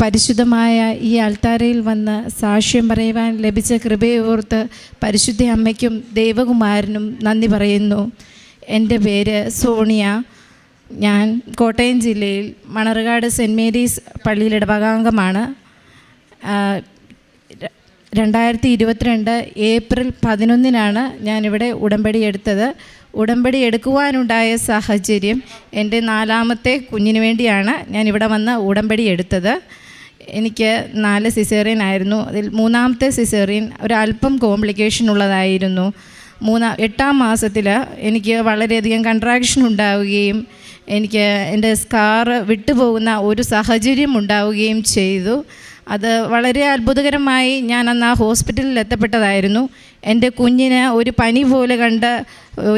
പരിശുദ്ധമായ ഈ അൾത്താരയിൽ വന്ന് സാക്ഷ്യം പറയുവാൻ ലഭിച്ച കൃപയോർത്ത് പരിശുദ്ധ അമ്മയ്ക്കും ദേവകുമാരനും നന്ദി പറയുന്നു. എന്റെ പേര് സോണിയ. ഞാൻ കോട്ടയം ജില്ലയിൽ മണർകാട് സെന്റ് മേരീസ് പള്ളിയിൽ ഇടവകാംഗമാണ്. രണ്ടായിരത്തി ഇരുപത്തിരണ്ട് ഏപ്രിൽ പതിനൊന്നിനാണ് ഞാനിവിടെ ഉടമ്പടി എടുത്തത്. ഉടമ്പടി എടുക്കുവാനുണ്ടായ സാഹചര്യം എന്റെ നാലാമത്തെ കുഞ്ഞിന് വേണ്ടിയാണ് ഞാനിവിടെ വന്ന് ഉടമ്പടി എടുത്തത്. എനിക്ക് നാല് സിസേറിയൻ ആയിരുന്നു. അതിൽ മൂന്നാമത്തെ സിസേറിയൻ ഒരല്പം കോംപ്ലിക്കേഷൻ ഉള്ളതായിരുന്നു. മൂന്നാം എട്ടാം മാസത്തിൽ എനിക്ക് വളരെയധികം കൺട്രാക്ഷൻ ഉണ്ടാവുകയും എനിക്ക് എന്റെ സ്കാറ് വിട്ടുപോകുന്ന ഒരു സാഹചര്യം ഉണ്ടാവുകയും ചെയ്തു. അത് വളരെ അത്ഭുതകരമായി ഞാൻ അന്ന് ആ ഹോസ്പിറ്റലിൽ എത്തപ്പെട്ടതായിരുന്നു. എന്റെ കുഞ്ഞിന് ഒരു പനി പോലെ കണ്ട്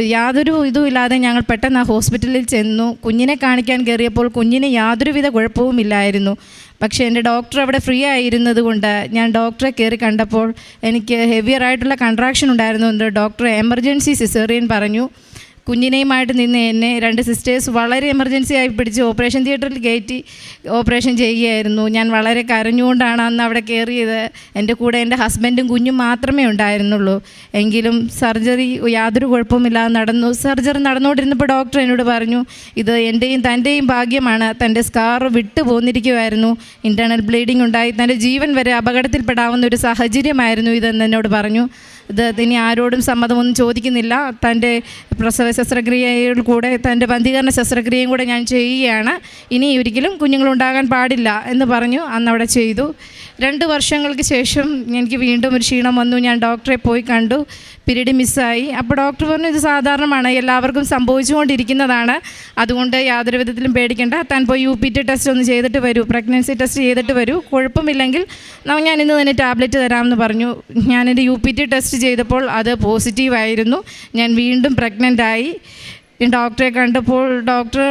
യാതൊരു ഇതുമില്ലാതെ ഞങ്ങൾ പെട്ടെന്ന് ആ ഹോസ്പിറ്റലിൽ ചെന്നു. കുഞ്ഞിനെ കാണിക്കാൻ കയറിയപ്പോൾ കുഞ്ഞിന് യാതൊരുവിധ കുഴപ്പവുമില്ലായിരുന്നു പക്ഷേ എന്റെ ഡോക്ടർ അവിടെ ഫ്രീ ആയിരുന്നത് കൊണ്ട് ഞാൻ ഡോക്ടറെ കയറി കണ്ടപ്പോൾ എനിക്ക് ഹെവിയർ ആയിട്ടുള്ള കൺട്രാക്ഷൻ ഉണ്ടായിരുന്നുകൊണ്ട് ഡോക്ടർ എമർജൻസി സിസേറിയൻ പറഞ്ഞു. കുഞ്ഞിനെയുമായിട്ട് നിന്ന് എന്നെ രണ്ട് സിസ്റ്റേഴ്സ് വളരെ എമർജൻസി ആയി പിടിച്ച് ഓപ്പറേഷൻ തിയേറ്ററിൽ കയറ്റി ഓപ്പറേഷൻ ചെയ്യുകയായിരുന്നു. ഞാൻ വളരെ കരഞ്ഞുകൊണ്ടാണ് അന്ന് അവിടെ കയറിയത് എന്റെ കൂടെ എന്റെ ഹസ്ബൻഡും കുഞ്ഞും മാത്രമേ ഉണ്ടായിരുന്നുള്ളൂ. എങ്കിലും സർജറി യാതൊരു കുഴപ്പമില്ലാതെ നടന്നു. സർജറി നടന്നുകൊണ്ടിരുന്നപ്പോൾ ഡോക്ടർ എന്നോട് പറഞ്ഞു ഇത് എന്റെയും തന്റെയും ഭാഗ്യമാണ്. തന്റെ സ്കാർ വിട്ടു പോന്നിരിക്കുമായിരുന്നു ഇന്റേർണൽ ബ്ലീഡിംഗ് ഉണ്ടായി. തന്റെ ജീവൻ വരെ അപകടത്തിൽപ്പെടാവുന്ന ഒരു സാഹചര്യമായിരുന്നു ഇതെന്ന് എന്നോട് പറഞ്ഞു. ഇത് ഇനി ആരോടും സമ്മതമൊന്നും ചോദിക്കുന്നില്ല. തന്റെ പ്രസവ ശസ്ത്രക്രിയയിൽ കൂടെ തന്റെ ബന്ധീകരണ ശസ്ത്രക്രിയയും കൂടെ ഞാൻ ചെയ്യുകയാണ്. ഇനി ഒരിക്കലും കുഞ്ഞുങ്ങളുണ്ടാകാൻ പാടില്ല എന്ന് പറഞ്ഞു. അന്നവിടെ ചെയ്തു. രണ്ട് വർഷങ്ങൾക്ക് ശേഷം എനിക്ക് വീണ്ടും ഒരു ക്ഷീണം വന്നു. ഞാൻ ഡോക്ടറെ പോയി കണ്ടു. പീരീഡ് മിസ്സായി. അപ്പോൾ ഡോക്ടർ പറഞ്ഞു ഇത് സാധാരണമാണ്. എല്ലാവർക്കും സംഭവിച്ചുകൊണ്ടിരിക്കുന്നതാണ്. അതുകൊണ്ട് യാതൊരു വിധത്തിലും പേടിക്കേണ്ട. താൻ പോയി യു പി ടി ടെസ്റ്റ് ഒന്ന് ചെയ്തിട്ട് വരൂ. പ്രഗ്നൻസി ടെസ്റ്റ് ചെയ്തിട്ട് വരൂ. കുഴപ്പമില്ലെങ്കിൽ ഞാൻ ഇന്ന് തന്നെ ടാബ്ലറ്റ് തരാമെന്ന് പറഞ്ഞു. ഞാനെന്റെ യു പി ടി ടെസ്റ്റ് ചെയ്തപ്പോൾ അത് പോസിറ്റീവായിരുന്നു. ഞാൻ വീണ്ടും പ്രഗ്നന്റ് ആയി ഈ ഡോക്ടറെ കണ്ടപ്പോൾ ഡോക്ടർ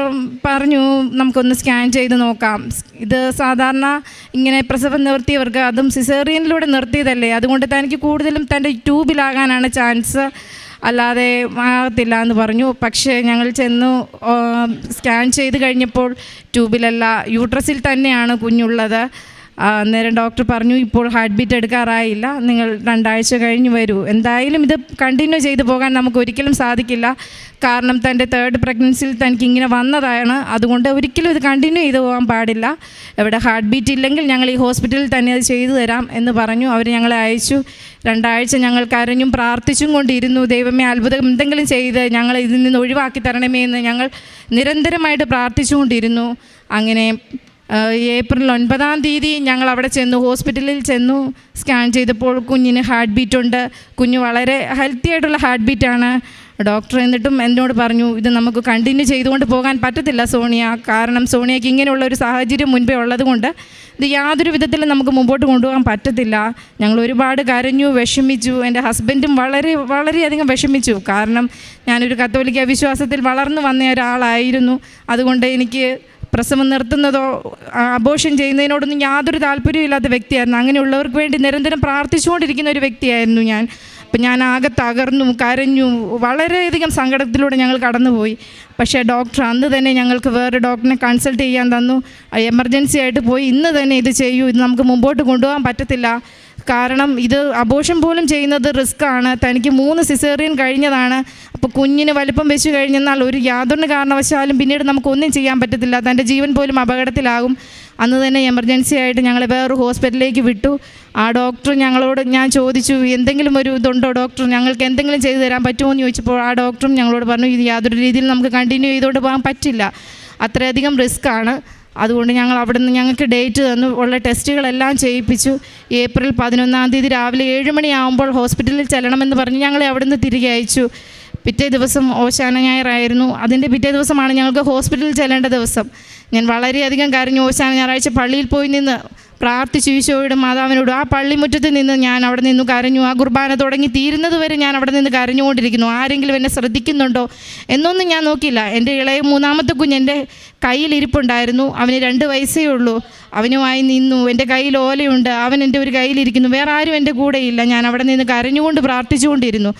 പറഞ്ഞു നമുക്കൊന്ന് സ്കാൻ ചെയ്ത് നോക്കാം. ഇത് സാധാരണ ഇങ്ങനെ പ്രസവം നിർത്തിയവർക്ക് അതും സിസേറിയനിലൂടെ നിർത്തിയതല്ലേ? അതുകൊണ്ട് തനിക്ക് കൂടുതലും തന്റെ ട്യൂബിലാകാനാണ് ചാൻസ്. അല്ലാതെ ആകത്തില്ല എന്ന് പറഞ്ഞു. പക്ഷേ ഞങ്ങൾ ചെന്നു സ്കാൻ ചെയ്ത് കഴിഞ്ഞപ്പോൾ ട്യൂബിലല്ല യൂട്രസിൽ തന്നെയാണ് കുഞ്ഞുള്ളത്. അന്നേരം ഡോക്ടർ പറഞ്ഞു ഇപ്പോൾ ഹാർട്ട് ബീറ്റ് എടുക്കാറായില്ല. നിങ്ങൾ രണ്ടാഴ്ച കഴിഞ്ഞ് വരൂ. എന്തായാലും ഇത് കണ്ടിന്യൂ ചെയ്തു പോകാൻ നമുക്ക് ഒരിക്കലും സാധിക്കില്ല. കാരണം തന്റെ തേർഡ് പ്രഗ്നൻസിയിൽ തനിക്ക് ഇങ്ങനെ വന്നതാണ്. അതുകൊണ്ട് ഒരിക്കലും ഇത് കണ്ടിന്യൂ ചെയ്തു പോകാൻ പാടില്ല. ഇവിടെ ഹാർട്ട് ബീറ്റ് ഇല്ലെങ്കിൽ ഞങ്ങൾ ഈ ഹോസ്പിറ്റലിൽ തന്നെ അത് ചെയ്തു തരാം എന്ന് പറഞ്ഞു. അവർ ഞങ്ങളെ അയച്ചു. രണ്ടാഴ്ച ഞങ്ങൾ കരഞ്ഞും പ്രാർത്ഥിച്ചും കൊണ്ടിരുന്നു. ദൈവമേ അത്ഭുതം. എന്തെങ്കിലും ചെയ്ത് ഞങ്ങൾ ഇതിൽ നിന്ന് ഒഴിവാക്കി തരണമേ എന്ന് ഞങ്ങൾ നിരന്തരമായിട്ട് പ്രാർത്ഥിച്ചുകൊണ്ടിരുന്നു. അങ്ങനെ ഏപ്രിൽ ഒൻപതാം തീയതി ഞങ്ങൾ അവിടെ ചെന്നു ഹോസ്പിറ്റലിൽ ചെന്നു. സ്കാൻ ചെയ്തപ്പോൾ കുഞ്ഞിന് ഹാർട്ട് ബീറ്റ് ഉണ്ട്. കുഞ്ഞ് വളരെ ഹെൽത്തി ആയിട്ടുള്ള ഹാർട്ട് ബീറ്റാണ് ഡോക്ടർ എന്നിട്ടും എന്നോട് പറഞ്ഞു ഇത് നമുക്ക് കണ്ടിന്യൂ ചെയ്തുകൊണ്ട് പോകാൻ പറ്റത്തില്ല സോണിയ. കാരണം സോണിയയ്ക്ക് ഇങ്ങനെയുള്ള ഒരു സാഹചര്യം മുൻപേ ഉള്ളതുകൊണ്ട് ഇത് യാതൊരു വിധത്തിലും നമുക്ക് മുമ്പോട്ട് കൊണ്ടുപോകാൻ പറ്റത്തില്ല. ഞങ്ങൾ ഒരുപാട് കരഞ്ഞു വിഷമിച്ചു. എന്റെ ഹസ്ബൻഡും വളരെ വളരെയധികം വിഷമിച്ചു. കാരണം ഞാനൊരു കത്തോലിക്ക വിശ്വാസത്തിൽ വളർന്നു വന്ന ഒരാളായിരുന്നു. അതുകൊണ്ട് എനിക്ക് പ്രസവം നിർത്തുന്നതോ അബോഷൻ ചെയ്യുന്നതിനോടൊന്നും യാതൊരു താല്പര്യമില്ലാത്ത വ്യക്തിയായിരുന്നു. അങ്ങനെയുള്ളവർക്ക് വേണ്ടി നിരന്തരം പ്രാർത്ഥിച്ചുകൊണ്ടിരിക്കുന്ന ഒരു വ്യക്തിയായിരുന്നു ഞാൻ. അപ്പം ഞാൻ ആകെ തകർന്നു കരഞ്ഞു വളരെയധികം സങ്കടത്തിലൂടെ ഞങ്ങൾ കടന്നുപോയി. പക്ഷേ ഡോക്ടർ അന്ന് തന്നെ ഞങ്ങൾക്ക് വേറെ ഡോക്ടറിനെ കൺസൾട്ട് ചെയ്യാൻ തന്നു. എമർജൻസി ആയിട്ട് പോയി. ഇന്ന് തന്നെ ഇത് ചെയ്യൂ. ഇത് നമുക്ക് മുമ്പോട്ട് കൊണ്ടുപോകാൻ പറ്റത്തില്ല. കാരണം ഇത് അബോഷം പോലും ചെയ്യുന്നത് റിസ്ക് ആണ്. തനിക്ക് മൂന്ന് സിസേറിയൻ കഴിഞ്ഞതാണ്. അപ്പോൾ കുഞ്ഞിന് വലിപ്പം വെച്ച് കഴിഞ്ഞെന്നാൽ ഒരു യാതൊരു കാരണവശാലും പിന്നീട് നമുക്കൊന്നും ചെയ്യാൻ പറ്റത്തില്ല. തന്റെ ജീവൻ പോലും അപകടത്തിലാകും. അന്ന് തന്നെ എമർജൻസി ആയിട്ട് ഞങ്ങളെ വേറൊരു ഹോസ്പിറ്റലിലേക്ക് വിട്ടു. ആ ഡോക്ടർ ഞങ്ങളോട് ഞാൻ ചോദിച്ചു എന്തെങ്കിലും ഒരു ഇതുണ്ടോ ഡോക്ടർ ഞങ്ങൾക്ക് എന്തെങ്കിലും ചെയ്തു തരാൻ പറ്റുമോ? എന്ന് ചോദിച്ചപ്പോൾ ആ ഡോക്ടറും ഞങ്ങളോട് പറഞ്ഞു ഇത് യാതൊരു രീതിയിൽ നമുക്ക് കണ്ടിന്യൂ ചെയ്തുകൊണ്ട് പോകാൻ പറ്റില്ല. അത്രയധികം റിസ്ക് ആണ്. അതുകൊണ്ട് ഞങ്ങൾ അവിടുന്ന് ഞങ്ങൾക്ക് ഡേറ്റ് തന്നു. ഉള്ള ടെസ്റ്റുകളെല്ലാം ചെയ്യിപ്പിച്ചു. ഏപ്രിൽ പതിനൊന്നാം തീയതി രാവിലെ ഏഴ് മണിയാകുമ്പോൾ ഹോസ്പിറ്റലിൽ ചെല്ലണമെന്ന് പറഞ്ഞ് ഞങ്ങളെ അവിടുന്ന് തിരികെ അയച്ചു. പിറ്റേ ദിവസം ഓശാന ഞായറായിരുന്നു അതിന്റെ പിറ്റേ ദിവസമാണ് ഞങ്ങൾക്ക് ഹോസ്പിറ്റലിൽ ചെല്ലേണ്ട ദിവസം. ഞാൻ വളരെയധികം കരഞ്ഞു. ഓശാന ഞായറാഴ്ച പള്ളിയിൽ പോയി നിന്ന് പ്രാർത്ഥിച്ചു ഈശോയുടെ മാതാവിനോട് ആ പള്ളിമുറ്റത്ത് നിന്ന് ഞാൻ അവിടെ നിന്ന് കരഞ്ഞു ആ കുർബാന തുടങ്ങി തീരുന്നത് വരെ ഞാൻ അവിടെ നിന്ന് കരഞ്ഞുകൊണ്ടിരിക്കുന്നു. ആരെങ്കിലും എന്നെ ശ്രദ്ധിക്കുന്നുണ്ടോ? എന്നൊന്നും ഞാൻ നോക്കിയില്ല. എന്റെ ഇളയ മൂന്നാമത്തെ കുഞ്ഞ് എന്റെ കയ്യിൽ ഇരിപ്പുണ്ടായിരുന്നു. അവന് രണ്ട് വയസ്സേ ഉള്ളൂ. അവനുമായി നിന്നു. എന്റെ കയ്യിൽ ഓലയുണ്ട്. അവൻ എന്റെ ഒരു കയ്യിലിരിക്കുന്നു വേറെ ആരും എന്റെ കൂടെയില്ല ഞാൻ അവിടെ നിന്ന് കരഞ്ഞുകൊണ്ട് പ്രാർത്ഥിച്ചുകൊണ്ടിരുന്നു.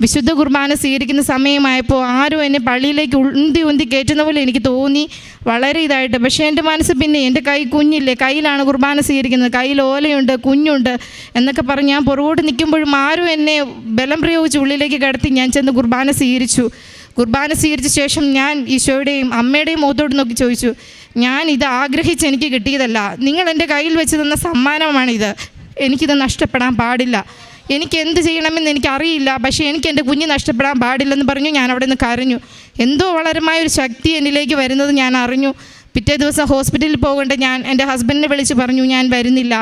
വിശുദ്ധ കുർബാന സ്വീകരിക്കുന്ന സമയമായപ്പോൾ ആരും എന്നെ പള്ളിയിലേക്ക് ഉന്തി ഉന്തി കയറ്റുന്ന പോലെ എനിക്ക് തോന്നി. വളരെ ഇതായിട്ട്. പക്ഷേ എന്റെ മനസ്സ് പിന്നെ എന്റെ കൈ കുഞ്ഞില്ലേ? കയ്യിലാണ് കുർബാന സ്വീകരിക്കുന്നത്. കയ്യിൽ ഓലയുണ്ട് കുഞ്ഞുണ്ട് എന്നൊക്കെ പറഞ്ഞ് ഞാൻ പുറകോട്ട് നിൽക്കുമ്പോഴും ആരും എന്നെ ബലം പ്രയോഗിച്ച് ഉള്ളിലേക്ക് കടത്തി ഞാൻ ചെന്ന് കുർബാന സ്വീകരിച്ചു. കുർബാന സ്വീകരിച്ച ശേഷം ഞാൻ ഈശോയുടെയും അമ്മയുടെയും മുഖത്തോട്ട് നോക്കി ചോദിച്ചു ഞാൻ ഇത് ആഗ്രഹിച്ച് എനിക്ക് കിട്ടിയതല്ല. നിങ്ങൾ എന്റെ കയ്യിൽ വെച്ച് തന്ന സമ്മാനമാണിത്. എനിക്കിത് നഷ്ടപ്പെടാൻ പാടില്ല. എനിക്ക് എന്ത് ചെയ്യണമെന്ന് എനിക്കറിയില്ല. പക്ഷേ എനിക്ക് എന്റെ കുഞ്ഞ് നഷ്ടപ്പെടാൻ പാടില്ലെന്ന് പറഞ്ഞു ഞാൻ അവിടെ നിന്ന് കരഞ്ഞു. എന്തോ വളരമായ ഒരു ശക്തി എന്നിലേക്ക് വരുന്നത് ഞാൻ അറിഞ്ഞു. പിറ്റേ ദിവസം ഹോസ്പിറ്റലിൽ പോകേണ്ട ഞാൻ എന്റെ ഹസ്ബൻഡിനെ വിളിച്ച് പറഞ്ഞു ഞാൻ വരുന്നില്ല.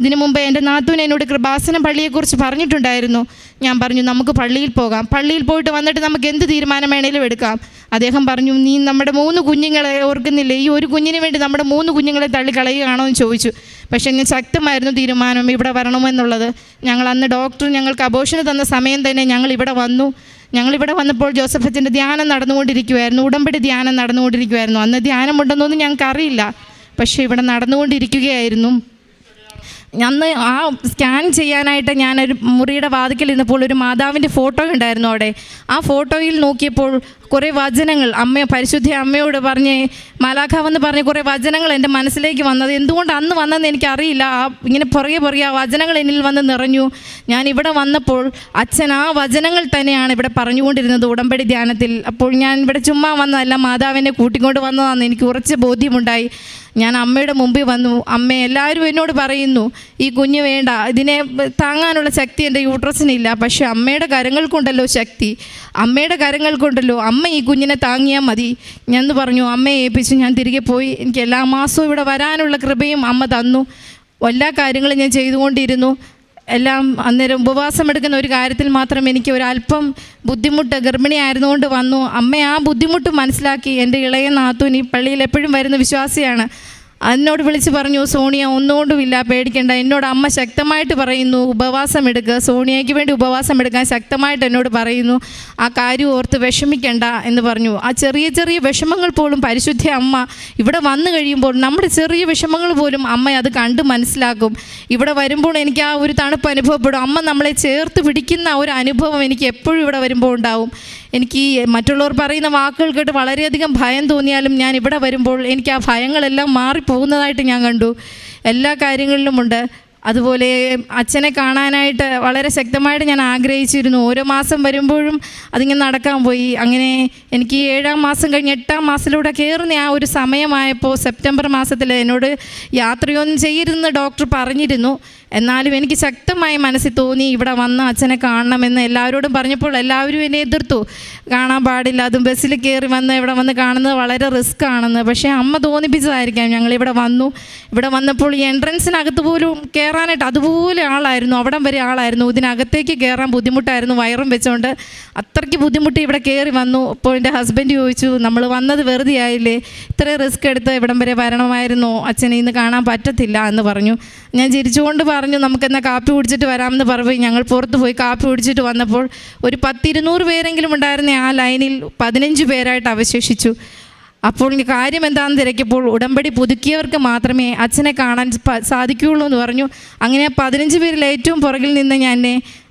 ഇതിനു മുമ്പ് എന്റെ നാത്തൂൻ എന്നോട് കൃപാസനം പള്ളിയെക്കുറിച്ച് പറഞ്ഞിട്ടുണ്ടായിരുന്നു. ഞാൻ പറഞ്ഞു നമുക്ക് പള്ളിയിൽ പോകാം. പള്ളിയിൽ പോയിട്ട് വന്നിട്ട് നമുക്ക് എന്ത് തീരുമാനം വേണേലും എടുക്കാം. അദ്ദേഹം പറഞ്ഞു നീ നമ്മുടെ മൂന്ന് കുഞ്ഞുങ്ങളെ ഓർക്കുന്നില്ലേ? ഈ ഒരു കുഞ്ഞിന് വേണ്ടി നമ്മുടെ മൂന്ന് കുഞ്ഞുങ്ങളെ തള്ളിക്കളയുകയാണോ എന്ന് ചോദിച്ചു. പക്ഷേ ഞാൻ ശക്തമായിരുന്നു തീരുമാനം ഇവിടെ വരണമെന്നുള്ളത്. ഞങ്ങൾ അന്ന് ഡോക്ടർ ഞങ്ങൾക്ക് അബോഷന് തന്ന സമയം തന്നെ ഞങ്ങൾ ഇവിടെ വന്നു. ഞങ്ങളിവിടെ വന്നപ്പോൾ ജോസഫ് അച്ഛന്റെ ധ്യാനം നടന്നുകൊണ്ടിരിക്കുമായിരുന്നു ഉടമ്പടി ധ്യാനം നടന്നുകൊണ്ടിരിക്കുമായിരുന്നു അന്ന് ധ്യാനമുണ്ടെന്നൊന്നും ഞങ്ങൾക്ക് അറിയില്ല പക്ഷേ ഇവിടെ നടന്നുകൊണ്ടിരിക്കുകയായിരുന്നു. അന്ന് ആ സ്കാൻ ചെയ്യാനായിട്ട് ഞാനൊരു മുറിയുടെ വാതിക്കൽ ഇരുന്നപ്പോൾ ഒരു മാതാവിന്റെ ഫോട്ടോ ഉണ്ടായിരുന്നു അവിടെ. ആ ഫോട്ടോയിൽ നോക്കിയപ്പോൾ കുറേ വചനങ്ങൾ അമ്മ പരിശുദ്ധ അമ്മയോട് പറഞ്ഞ് മലാഖ വന്ന് പറഞ്ഞ കുറേ വചനങ്ങൾ എന്റെ മനസ്സിലേക്ക് വന്നത്. എന്തുകൊണ്ട് അന്ന് വന്നതെന്ന് എനിക്കറിയില്ല. ആ ഇങ്ങനെ പുറകെ പുറകെ ആ വചനങ്ങൾ എന്നിൽ വന്ന് നിറഞ്ഞു. ഞാൻ ഇവിടെ വന്നപ്പോൾ അച്ഛൻ ആ വചനങ്ങൾ തന്നെയാണ് ഇവിടെ പറഞ്ഞുകൊണ്ടിരുന്നത് ഉടമ്പടി ധ്യാനത്തിൽ. അപ്പോൾ ഞാൻ ഇവിടെ ചുമ്മാ വന്നതല്ല മാതാവിനെ കൂട്ടിക്കൊണ്ട് വന്നതാണെന്ന് എനിക്ക് ഉറച്ച ബോധ്യമുണ്ടായി. ഞാൻ അമ്മയുടെ മുമ്പിൽ വന്നു. അമ്മ എല്ലാവരും എന്നോട് പറയുന്നു ഈ കുഞ്ഞ് വേണ്ട ഇതിനെ താങ്ങാനുള്ള ശക്തി എന്റെ യൂട്രസിനില്ല. പക്ഷേ അമ്മയുടെ കരങ്ങൾക്കുണ്ടല്ലോ ശക്തി. അമ്മയുടെ കരങ്ങൾക്കുണ്ടല്ലോ. അമ്മ ഈ കുഞ്ഞിനെ താങ്ങിയാൽ മതി. ഞാൻ പറഞ്ഞു അമ്മയെ ഏൽപ്പിച്ചു ഞാൻ തിരികെ പോയി. എനിക്ക് എല്ലാ മാസവും ഇവിടെ വരാനുള്ള കൃപയും അമ്മ തന്നു. എല്ലാ കാര്യങ്ങളും ഞാൻ ചെയ്തുകൊണ്ടിരുന്നു. എല്ലാം അന്നേരം ഉപവാസം എടുക്കുന്ന ഒരു കാര്യത്തിൽ മാത്രം എനിക്ക് ഒരല്പം ബുദ്ധിമുട്ട് ഗർഭിണിയായിരുന്നുകൊണ്ട് വന്നു. അമ്മ ആ ബുദ്ധിമുട്ട് മനസ്സിലാക്കി. എന്റെ ഇളയ നാത്തൂൻ ഈ പള്ളിയിൽ എപ്പോഴും വരുന്ന വിശ്വാസിയാണ്. എന്നോട് വിളിച്ച് പറഞ്ഞു സോണിയ ഒന്നുകൊണ്ടുമില്ല പേടിക്കേണ്ട. എന്നോട് അമ്മ ശക്തമായിട്ട് പറയുന്നു ഉപവാസം എടുക്കുക സോണിയയ്ക്ക് വേണ്ടി ഉപവാസം എടുക്കാൻ ശക്തമായിട്ട് എന്നോട് പറയുന്നു ആ കാര്യം ഓർത്ത് വിഷമിക്കേണ്ട എന്ന് പറഞ്ഞു. ആ ചെറിയ ചെറിയ വിഷമങ്ങൾ പോലും പരിശുദ്ധ അമ്മ ഇവിടെ വന്നു കഴിയുമ്പോൾ നമ്മുടെ ചെറിയ വിഷമങ്ങൾ പോലും അമ്മ അത് കണ്ട് മനസ്സിലാക്കും. ഇവിടെ വരുമ്പോൾ എനിക്ക് ആ ഒരു തണുപ്പ് അനുഭവപ്പെടും. അമ്മ നമ്മളെ ചേർത്ത് പിടിക്കുന്ന ഒരു അനുഭവം എനിക്ക് എപ്പോഴും ഇവിടെ വരുമ്പോൾ ഉണ്ടാവും. എനിക്ക് മറ്റുള്ളവർ പറയുന്ന വാക്കുകൾ കേട്ട് വളരെയധികം ഭയം തോന്നിയാലും ഞാൻ ഇവിടെ വരുമ്പോൾ എനിക്ക് ആ ഭയങ്ങളെല്ലാം മാറിപ്പോകുന്നതായിട്ട് ഞാൻ കണ്ടു. എല്ലാ കാര്യങ്ങളിലുമുണ്ട് അതുപോലെ അച്ഛനെ കാണാനായിട്ട് വളരെ ശക്തമായിട്ട് ഞാൻ ആഗ്രഹിച്ചിരുന്നു. ഓരോ മാസം വരുമ്പോഴും അതിങ്ങനെ നടക്കാൻ പോയി. അങ്ങനെ എനിക്ക് ഏഴാം മാസം കഴിഞ്ഞ് എട്ടാം മാസത്തിലൂടെ കയറുന്ന ആ ഒരു സമയമായപ്പോൾ സെപ്റ്റംബർ മാസത്തിൽ എന്നോട് യാത്രയൊന്നും ചെയ്യരുതെന്ന് ഡോക്ടർ പറഞ്ഞിരുന്നു. എന്നാലും എനിക്ക് ശക്തമായി മനസ്സിൽ തോന്നി ഇവിടെ വന്ന് അച്ഛനെ കാണണമെന്ന് എല്ലാവരോടും പറഞ്ഞപ്പോൾ എല്ലാവരും എന്നെ എതിർത്തു. കാണാൻ പാടില്ല അതും ബസ്സിൽ കയറി വന്ന് ഇവിടെ വന്ന് കാണുന്നത് വളരെ റിസ്ക് ആണെന്ന്. പക്ഷേ അമ്മ തോന്നിപ്പിച്ചതായിരിക്കാം ഞങ്ങൾ ഞങ്ങളിവിടെ വന്നു. ഇവിടെ വന്നപ്പോൾ ഈ എൻട്രൻസിനകത്ത് പോലും കയറാനായിട്ട് അതുപോലെ ആളായിരുന്നു അവിടം വരെ ആളായിരുന്നു. ഇതിനകത്തേക്ക് കയറാൻ ബുദ്ധിമുട്ടായിരുന്നു വയറും വെച്ചുകൊണ്ട് അത്രയ്ക്ക് ബുദ്ധിമുട്ടി ഇവിടെ കയറി വന്നു. അപ്പോൾ എന്റെ ഹസ്ബൻഡ് ചോദിച്ചു നമ്മൾ വന്നത് വെറുതെ ആയില്ലേ? ഇത്രയും റിസ്ക് എടുത്ത് ഇവിടം വരെ വരണമായിരുന്നോ. അച്ഛനെ ഇന്ന് കാണാൻ പറ്റത്തില്ല എന്ന് പറഞ്ഞു. ഞാൻ ചിരിച്ചുകൊണ്ട് നമുക്കെന്നാൽ കാപ്പി കുടിച്ചിട്ട് വരാമെന്ന് പറഞ്ഞു ഞങ്ങൾ പുറത്ത് പോയി കാപ്പി കുടിച്ചിട്ട് വന്നപ്പോൾ ഒരു പത്തിരുന്നൂറ് പേരെങ്കിലും ഉണ്ടായിരുന്ന ആ ലൈനിൽ പതിനഞ്ച് പേരായിട്ട് അവശേഷിച്ചു. അപ്പോൾ കാര്യം എന്താണെന്ന് തിരക്കിയപ്പോൾ ഉടമ്പടി പുതുക്കിയവർക്ക് മാത്രമേ അച്ഛനെ കാണാൻ സാധിക്കുകയുള്ളൂ എന്ന് പറഞ്ഞു. അങ്ങനെ പതിനഞ്ച് പേരിൽ ഏറ്റവും പുറകിൽ നിന്ന് ഞാൻ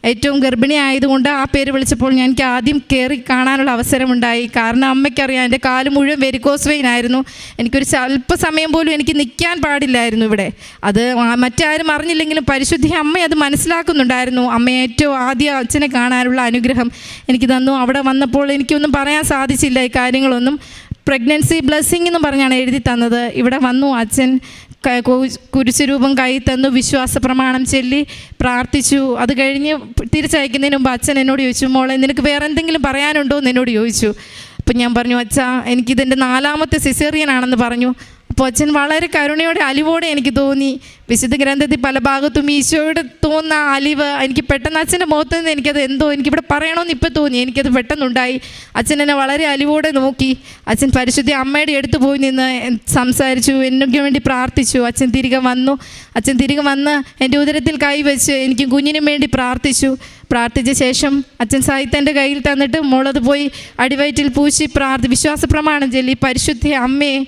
ഏറ്റവും ഗർഭിണി ആയതുകൊണ്ട് ആ പേര് വിളിച്ചപ്പോൾ ഞാൻ എനിക്ക് ആദ്യം കയറി കാണാനുള്ള അവസരമുണ്ടായി. കാരണം അമ്മയ്ക്കറിയാം എന്റെ കാൽ മുഴുവൻ വെരിക്കോസ് വെയിൻ ആയിരുന്നു. എനിക്കൊരു അല്പസമയം പോലും എനിക്ക് നിൽക്കാൻ പാടില്ലായിരുന്നു ഇവിടെ. അത് മറ്റാരും അറിഞ്ഞില്ലെങ്കിലും പരിശുദ്ധി അമ്മ അത് മനസ്സിലാക്കുന്നുണ്ടായിരുന്നു. അമ്മ ഏറ്റവും ആദ്യം അച്ഛനെ കാണാനുള്ള അനുഗ്രഹം എനിക്ക് തന്നു. അവിടെ വന്നപ്പോൾ എനിക്കൊന്നും പറയാൻ സാധിച്ചില്ല ഈ കാര്യങ്ങളൊന്നും. പ്രഗ്നൻസി ബ്ലെസ്സിങ് എന്ന് പറഞ്ഞാണ് എഴുതി തന്നത്. ഇവിടെ വന്നു അച്ഛൻ കുരിശുരൂപം കൈ തന്നു വിശ്വാസ പ്രമാണം ചൊല്ലി പ്രാർത്ഥിച്ചു. അത് കഴിഞ്ഞ് തിരിച്ചയക്കുന്നതിന് മുമ്പ് അച്ഛൻ എന്നോട് ചോദിച്ചു മോളെ നിനക്ക് വേറെ എന്തെങ്കിലും പറയാനുണ്ടോ? എന്ന് എന്നോട് ചോദിച്ചു. അപ്പം ഞാൻ പറഞ്ഞു അച്ഛാ എനിക്കിതെന്റെ നാലാമത്തെ സിസേറിയൻ ആണെന്ന് പറഞ്ഞു. അപ്പോൾ അച്ഛൻ വളരെ കരുണയോടെ അലിവോടെ എനിക്ക് തോന്നി. വിശുദ്ധ ഗ്രന്ഥത്തിൽ പല ഭാഗത്തും ഈശോയുടെ തോന്നുന്ന അലിവ് എനിക്ക് പെട്ടെന്ന് അച്ഛന്റെ മുഖത്ത് നിന്ന് എനിക്കത് എന്തോ എനിക്കിവിടെ പറയണമെന്ന് ഇപ്പോൾ തോന്നി. എനിക്കത് പെട്ടെന്നുണ്ടായി. അച്ഛൻ എന്നെ വളരെ അലിവോടെ നോക്കി. അച്ഛൻ പരിശുദ്ധി അമ്മയുടെ അടുത്ത് പോയി നിന്ന് സംസാരിച്ചു. എന്നൊക്കെ വേണ്ടി പ്രാർത്ഥിച്ചു. അച്ഛൻ തിരികെ വന്നു. അച്ഛൻ തിരികെ വന്ന് എന്റെ ഉദരത്തിൽ കൈവച്ച് എനിക്ക് കുഞ്ഞിനും വേണ്ടി പ്രാർത്ഥിച്ചു. പ്രാർത്ഥിച്ച ശേഷം അച്ഛൻ സാഹിത്യന്റെ കയ്യിൽ തന്നിട്ട് മോളത് പോയി അടിവയറ്റിൽ പൂശി പ്രാർത്ഥി വിശ്വാസ പ്രമാണം ചൊല്ലി പരിശുദ്ധ അമ്മയെ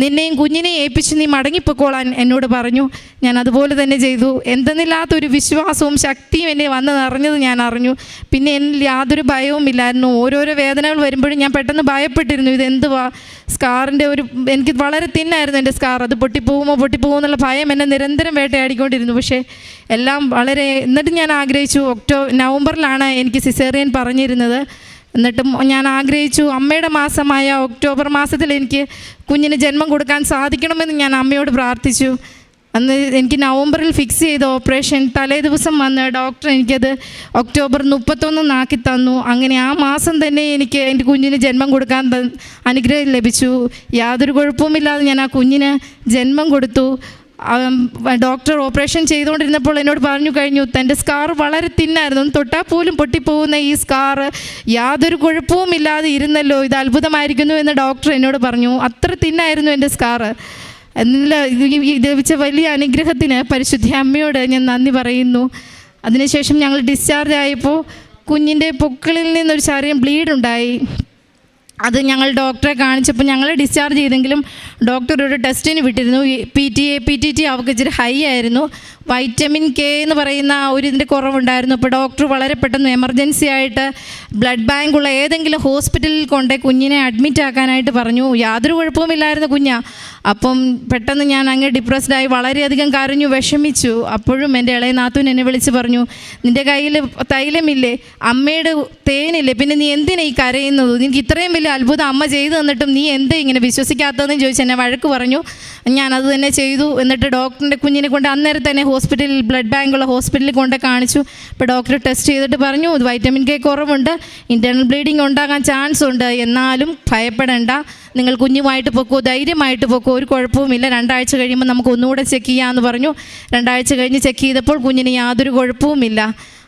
നിന്നെയും കുഞ്ഞിനെയും ഏൽപ്പിച്ച് നീ മടങ്ങിപ്പോക്കോളാൻ എന്നോട് പറഞ്ഞു. ഞാൻ അതുപോലെ തന്നെ ചെയ്തു. എന്തെന്നില്ലാത്തൊരു വിശ്വാസവും ശക്തിയും എന്നെ വന്ന് നിറഞ്ഞത് ഞാൻ അറിഞ്ഞു. പിന്നെ എന്നിൽ യാതൊരു ഭയവും ഇല്ലായിരുന്നു. ഓരോരോ വേദനകൾ വരുമ്പോഴും ഞാൻ പെട്ടെന്ന് ഭയപ്പെട്ടിരുന്നു. ഇത് എന്തുവാ സ്കാറിന്റെ ഒരു എനിക്ക് വളരെ തിന്നായിരുന്നു എന്റെ സ്കാർ. അത് പൊട്ടിപ്പോകുമോ പൊട്ടിപ്പോകുമോ എന്നുള്ള ഭയം എന്നെ നിരന്തരം വേട്ടയാടിക്കൊണ്ടിരുന്നു. പക്ഷേ എല്ലാം വളരെ എന്നിട്ട് ഞാൻ ആഗ്രഹിച്ചു. ഒക്ടോ നവംബറിലാണ് എനിക്ക് സിസേറിയൻ പറഞ്ഞിരുന്നത്. എന്നിട്ടും ഞാൻ ആഗ്രഹിച്ചു അമ്മയുടെ മാസമായ ഒക്ടോബർ മാസത്തിൽ എനിക്ക് കുഞ്ഞിന് ജന്മം കൊടുക്കാൻ സാധിക്കണമെന്ന് ഞാൻ അമ്മയോട് പ്രാർത്ഥിച്ചു. അന്ന് എനിക്ക് നവംബറിൽ ഫിക്സ് ചെയ്ത ഓപ്പറേഷൻ തലേ ദിവസം വന്ന് ഡോക്ടർ എനിക്കത് ഒക്ടോബർ മുപ്പത്തൊന്നാക്കി തന്നു. അങ്ങനെ ആ മാസം തന്നെ എനിക്ക് എന്റെ കുഞ്ഞിന് ജന്മം കൊടുക്കാൻ അനുഗ്രഹം ലഭിച്ചു. യാതൊരു കുഴപ്പവുമില്ലാതെ ഞാൻ ആ കുഞ്ഞിന് ജന്മം കൊടുത്തു. ഡോക്ടർ ഓപ്പറേഷൻ ചെയ്തുകൊണ്ടിരുന്നപ്പോൾ എന്നോട് പറഞ്ഞു കഴിഞ്ഞു തന്റെ സ്കാർ വളരെ തിന്നായിരുന്നു. തൊട്ടാൽ പോലും പൊട്ടിപ്പോകുന്ന ഈ സ്കാർ യാതൊരു കുഴപ്പവും ഇല്ലാതെ ഇരുന്നല്ലോ. ഇത് അത്ഭുതമായിരിക്കുന്നു എന്ന് ഡോക്ടർ എന്നോട് പറഞ്ഞു. അത്ര തിന്നായിരുന്നു എന്റെ സ്കാർ എന്നില്ല ലഭിച്ച വലിയ അനുഗ്രഹത്തിന് പരിശുദ്ധ അമ്മയോട് ഞാൻ നന്ദി പറയുന്നു. അതിനുശേഷം ഞങ്ങൾ ഡിസ്ചാർജ് ആയപ്പോൾ കുഞ്ഞിന്റെ പൊക്കിളിൽ നിന്നൊരു ചെറിയ ബ്ലീഡ് ഉണ്ടായി. അത് ഞങ്ങൾ ഡോക്ടറെ കാണിച്ചപ്പോൾ ഞങ്ങൾ ഡിസ്ചാർജ് ചെയ്തെങ്കിലും ഡോക്ടർ ഒരു ടെസ്റ്റിന് വിട്ടിരുന്നു. P T A P T T അവർക്ക് ഇച്ചിരി ഹൈ ആയിരുന്നു. വൈറ്റമിൻ കെ എന്ന് പറയുന്ന ഒരു ഇതിന്റെ കുറവുണ്ടായിരുന്നു. അപ്പോൾ ഡോക്ടർ വളരെ പെട്ടെന്ന് എമർജൻസി ആയിട്ട് ബ്ലഡ് ബാങ്കുള്ള ഏതെങ്കിലും ഹോസ്പിറ്റലിൽ കൊണ്ട് കുഞ്ഞിനെ അഡ്മിറ്റ് ആക്കാനായിട്ട് പറഞ്ഞു. യാതൊരു കുഴപ്പവുമില്ലായിരുന്നു കുഞ്ഞാ. അപ്പം പെട്ടെന്ന് ഞാൻ അങ്ങ് ഡിപ്രസ്ഡായി വളരെയധികം കരഞ്ഞു വിഷമിച്ചു. അപ്പോഴും എന്റെ ഇളയ നാത്തൂൻ എന്നെ വിളിച്ച് പറഞ്ഞു നിന്റെ കയ്യിൽ തൈലമില്ലേ? അമ്മയുടെ തേനില്ലേ? പിന്നെ നീ എന്തിനാ ഈ കരയുന്നത്? നിനക്ക് ഇത്രയും വലിയ അത്ഭുതം അമ്മ ചെയ്തു തന്നിട്ടും നീ എന്താ ഇങ്ങനെ വിശ്വസിക്കാത്തതെന്ന് ചോദിച്ചു എന്നെ വഴക്ക് പറഞ്ഞു. ഞാനത് തന്നെ ചെയ്തു. എന്നിട്ട് ഡോക്ടറിന്റെ കുഞ്ഞിനെ കൊണ്ട് അന്നേരം തന്നെ ഹോസ്പിറ്റലിൽ ബ്ലഡ് ബാങ്കുള്ള ഹോസ്പിറ്റലിൽ കൊണ്ട് കാണിച്ചു. അപ്പോൾ ഡോക്ടർ ടെസ്റ്റ് ചെയ്തിട്ട് പറഞ്ഞു വൈറ്റമിൻ കെ കുറവുണ്ട് ഇന്റേർണൽ ബ്ലീഡിങ് ഉണ്ടാകാൻ ചാൻസ് ഉണ്ട്. എന്നാലും ഭയപ്പെടേണ്ട നിങ്ങൾ കുഞ്ഞുമായിട്ട് പൊക്കോ ധൈര്യമായിട്ട് പൊക്കോ ഒരു കുഴപ്പവുമില്ല. രണ്ടാഴ്ച കഴിയുമ്പോൾ നമുക്ക് ഒന്നുകൂടെ ചെക്ക് ചെയ്യാമെന്ന് പറഞ്ഞു. രണ്ടാഴ്ച കഴിഞ്ഞ് ചെക്ക് ചെയ്തപ്പോൾ കുഞ്ഞിന് യാതൊരു കുഴപ്പവുമില്ല.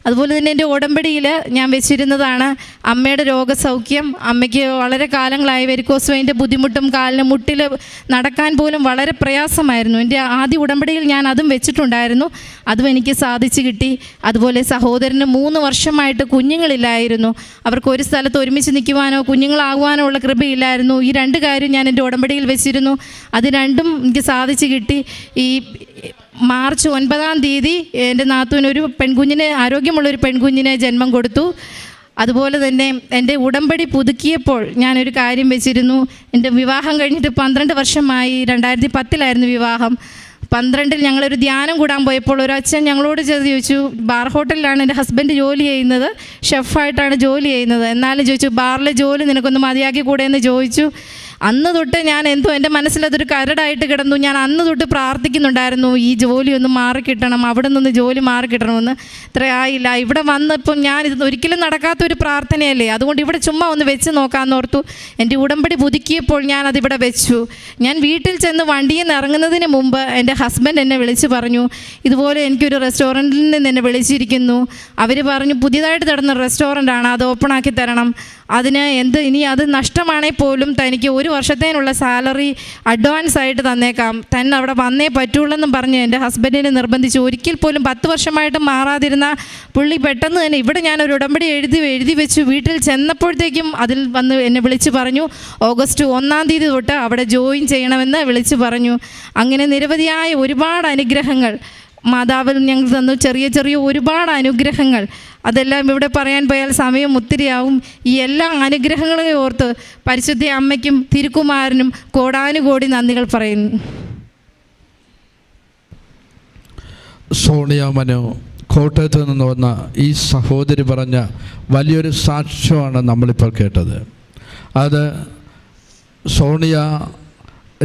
അതുപോലെ തന്നെ എന്റെ ഉടമ്പടിയിൽ ഞാൻ വെച്ചിരുന്നതാണ് അമ്മയുടെ രോഗസൗഖ്യം. അമ്മയ്ക്ക് വളരെ കാലങ്ങളായി വെരിക്കോസ് വെയിന്റെ ബുദ്ധിമുട്ടും കാലിന് മുട്ടിൽ നടക്കാൻ പോലും വളരെ പ്രയാസമായിരുന്നു. എന്റെ ആദ്യ ഉടമ്പടിയിൽ ഞാൻ അതും വെച്ചിട്ടുണ്ടായിരുന്നു. അതും എനിക്ക് സാധിച്ചു കിട്ടി. അതുപോലെ സഹോദരന് മൂന്ന് വർഷമായിട്ട് കുഞ്ഞുങ്ങളില്ലായിരുന്നു. അവർക്ക് ഒരു സ്ഥലത്ത് ഒരുമിച്ച് നിൽക്കുവാനോ കുഞ്ഞുങ്ങളാകുവാനോ ഉള്ള കൃപയില്ലായിരുന്നു. ഈ രണ്ട് കാര്യം ഞാൻ എന്റെ ഉടമ്പടിയിൽ വെച്ചിരുന്നു. അത് രണ്ടും എനിക്ക് സാധിച്ചു കിട്ടി. ഈ മാർച്ച് ഒൻപതാം തീയതി എന്റെ നാത്തുവിനൊരു പെൺകുഞ്ഞിന് ആരോഗ്യമുള്ള ഒരു പെൺകുഞ്ഞിന് ജന്മം കൊടുത്തു. അതുപോലെ തന്നെ എന്റെ ഉടമ്പടി പുതുക്കിയപ്പോൾ ഞാനൊരു കാര്യം വെച്ചിരുന്നു. എന്റെ വിവാഹം കഴിഞ്ഞിട്ട് പന്ത്രണ്ട് വർഷമായി രണ്ടായിരത്തി പത്തിലായിരുന്നു വിവാഹം. പന്ത്രണ്ടിൽ ഞങ്ങളൊരു ധ്യാനം കൂടാൻ പോയപ്പോൾ ഒരു അച്ഛൻ ഞങ്ങളോട് ചെന്ന് ചോദിച്ചു ബാർ ഹോട്ടലിലാണ് എന്റെ ഹസ്ബൻഡ് ജോലി ചെയ്യുന്നത്? ഷെഫായിട്ടാണ് ജോലി ചെയ്യുന്നത്? എന്നാലും ചോദിച്ചു ബാറിലെ ജോലി നിനക്കൊന്ന് മതിയാക്കി കൂടെ എന്ന് ചോദിച്ചു. അന്ന് തൊട്ട് ഞാൻ എന്തോ എന്റെ മനസ്സിലതൊരു കരടായിട്ട് കിടന്നു. ഞാൻ അന്ന് തൊട്ട് പ്രാർത്ഥിക്കുന്നുണ്ടായിരുന്നു ഈ ജോലി ഒന്ന് മാറിക്കിട്ടണം അവിടെ നിന്ന് ജോലി മാറിക്കിട്ടണമെന്ന് ഇത്ര ആയില്ല. ഇവിടെ വന്നപ്പം ഞാൻ ഇത് ഒരിക്കലും നടക്കാത്തൊരു പ്രാർത്ഥനയല്ലേ? അതുകൊണ്ട് ഇവിടെ ചുമ്മാ ഒന്ന് വെച്ച് നോക്കാമെന്ന് ഓർത്തു. എന്റെ ഉടമ്പടി പുതുക്കിയപ്പോൾ ഞാൻ അതിവിടെ വെച്ചു. ഞാൻ വീട്ടിൽ ചെന്ന് വണ്ടിയിൽ നിന്ന് ഇറങ്ങുന്നതിന് മുമ്പ് എന്റെ ഹസ്ബൻഡ് എന്നെ വിളിച്ച് പറഞ്ഞു ഇതുപോലെ എനിക്കൊരു റെസ്റ്റോറന്റിൽ നിന്ന് എന്നെ വിളിച്ചിരിക്കുന്നു. അവർ പറഞ്ഞു പുതിയതായിട്ട് തുടർന്ന റെസ്റ്റോറന്റ് ആണ്. അത് ഓപ്പൺ ആക്കി തരണം. അതിന് എന്ത് ഇനി അത് നഷ്ടമാണെങ്കിൽ പോലും തനിക്ക് ഒരു വർഷത്തേനുള്ള സാലറി അഡ്വാൻസ് ആയിട്ട് തന്നേക്കാം. തന്നെ അവിടെ വന്നേ പറ്റുള്ളെന്നും പറഞ്ഞ് എന്റെ ഹസ്ബൻഡിനെ നിർബന്ധിച്ച് ഒരിക്കൽ പോലും പത്ത് വർഷമായിട്ട് മാറാതിരുന്ന പുള്ളി പെട്ടെന്ന് തന്നെ ഇവിടെ ഞാൻ ഒരു ഉടമ്പടി എഴുതി എഴുതി വെച്ചു. വീട്ടിൽ ചെന്നപ്പോഴത്തേക്കും അതിൽ വന്ന് എന്നെ വിളിച്ച് പറഞ്ഞു ഓഗസ്റ്റ് ഒന്നാം തീയതി തൊട്ട് അവിടെ ജോയിൻ ചെയ്യണമെന്ന് വിളിച്ച് പറഞ്ഞു. അങ്ങനെ നിരവധിയായ ഒരുപാട് അനുഗ്രഹങ്ങൾ. മാതാവിൽ ഞങ്ങൾ തന്നു ചെറിയ ചെറിയ ഒരുപാട് അനുഗ്രഹങ്ങൾ. അതെല്ലാം ഇവിടെ പറയാൻ പോയാൽ സമയം ഒത്തിരിയാവും. ഈ എല്ലാ അനുഗ്രഹങ്ങളെയും ഓർത്ത് പരിശുദ്ധ അമ്മയ്ക്കും തിരുക്കുമാരനും കോടാനുകോടി നന്ദികൾ പറയുന്നു. സോണിയ മനോ കോട്ടയത്ത് നിന്ന് വന്ന ഈ സഹോദരി പറഞ്ഞ വലിയൊരു സാക്ഷ്യമാണ് നമ്മളിപ്പോൾ കേട്ടത്. അത് സോണിയ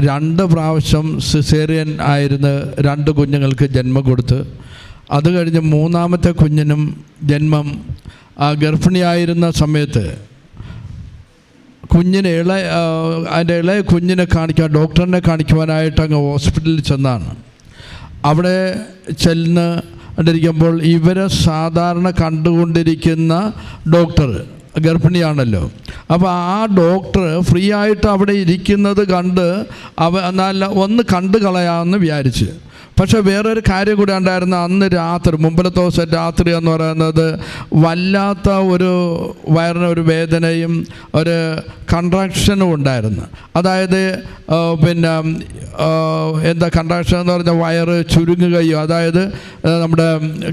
രണ്ട് പ്രാവശ്യം സിസേറിയൻ ആയിരുന്ന രണ്ട് കുഞ്ഞുങ്ങൾക്ക് ജന്മം കൊടുത്ത് അത് കഴിഞ്ഞ് മൂന്നാമത്തെ കുഞ്ഞിനും ജന്മം. ആ ഗർഭിണിയായിരുന്ന സമയത്ത് കുഞ്ഞിനെ ഇള അതിന്റെ ഇളയ കുഞ്ഞിനെ കാണിക്കാൻ ഡോക്ടറിനെ കാണിക്കുവാനായിട്ട് അങ്ങ് ഹോസ്പിറ്റലിൽ ചെന്നാണ്. അവിടെ ചെന്ന് കണ്ടിരിക്കുമ്പോൾ ഇവരെ സാധാരണ കണ്ടുകൊണ്ടിരിക്കുന്ന ഡോക്ടർ ഗർഭിണിയാണല്ലോ. അപ്പോൾ ആ ഡോക്ടർ ഫ്രീ ആയിട്ട് അവിടെ ഇരിക്കുന്നത് കണ്ട് അവ എന്നാൽ ഒന്ന് കണ്ടു കളയാമെന്ന് വിചാരിച്ച്. പക്ഷേ വേറൊരു കാര്യം കൂടി ഉണ്ടായിരുന്നു. അന്ന് രാത്രി മുമ്പിലത്തെ ദിവസം രാത്രി എന്ന് പറയുന്നത് വല്ലാത്ത ഒരു വയറിന് ഒരു വേദനയും ഒരു കൺട്രാക്ഷനും ഉണ്ടായിരുന്നു. അതായത് പിന്നെ എന്താ കൺട്രാക്ഷൻ എന്ന് പറഞ്ഞാൽ വയറ് ചുരുങ്ങുകയും അതായത് നമ്മുടെ